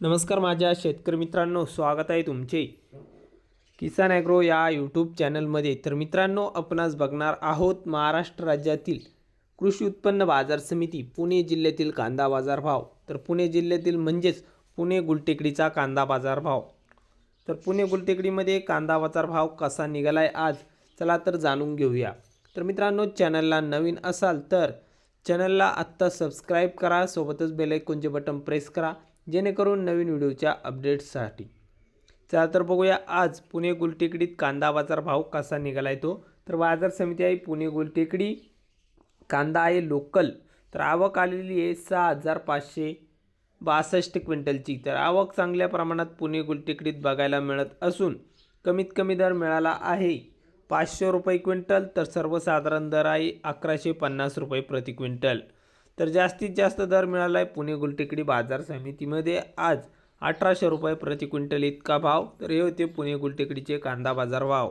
नमस्कार माझ्या शेतकरी मित्रांनो स्वागत आहे तुमचे. किसान ॲग्रो या यूट्यूब चॅनलमध्ये. तर मित्रांनो आपणास बघणार आहोत महाराष्ट्र राज्यातील कृषी उत्पन्न बाजार समिती पुणे जिल्ह्यातील कांदा बाजार भाव. तर पुणे जिल्ह्यातील म्हणजेच पुणे गुलटेकडीचा कांदा बाजार भाव. तर पुणे गुलटेकडीमध्ये कांदा बाजार भाव कसा निघाला आहे आज चला तर जाणून घेऊया. तर मित्रांनो चॅनलला नवीन असाल तर चॅनलला आत्ता सबस्क्राईब करा सोबतच बेलायकोनचे बटन प्रेस करा. जेणेकरून नवीन व्हिडिओच्या अपडेट्ससाठी. चला तर बघूया आज पुणे गुलटेकडीत कांदा बाजार भाव कसा निघाला आहे तो. तर बाजार समिती आहे पुणे गुलटेकडी. कांदा आहे लोकल. तर आवक आलेली आहे सहा हजार पाचशे बासष्ट क्विंटलची. तर आवक चांगल्या प्रमाणात पुणे गुलटेकडीत बघायला मिळत असून कमीत कमी दर मिळाला आहे. पाचशे रुपये क्विंटल तर सर्वसाधारण दर आहे अकराशे पन्नास रुपये प्रति क्विंटल. तर जास्तीत जास्त दर मिळाला आहे पुणे गुलटेकडी बाजार समितीमध्ये. आज अठराशे रुपये प्रति क्विंटल इतका भाव तर हे होते पुणे गुलटेकडीचे कांदा बाजार भाव.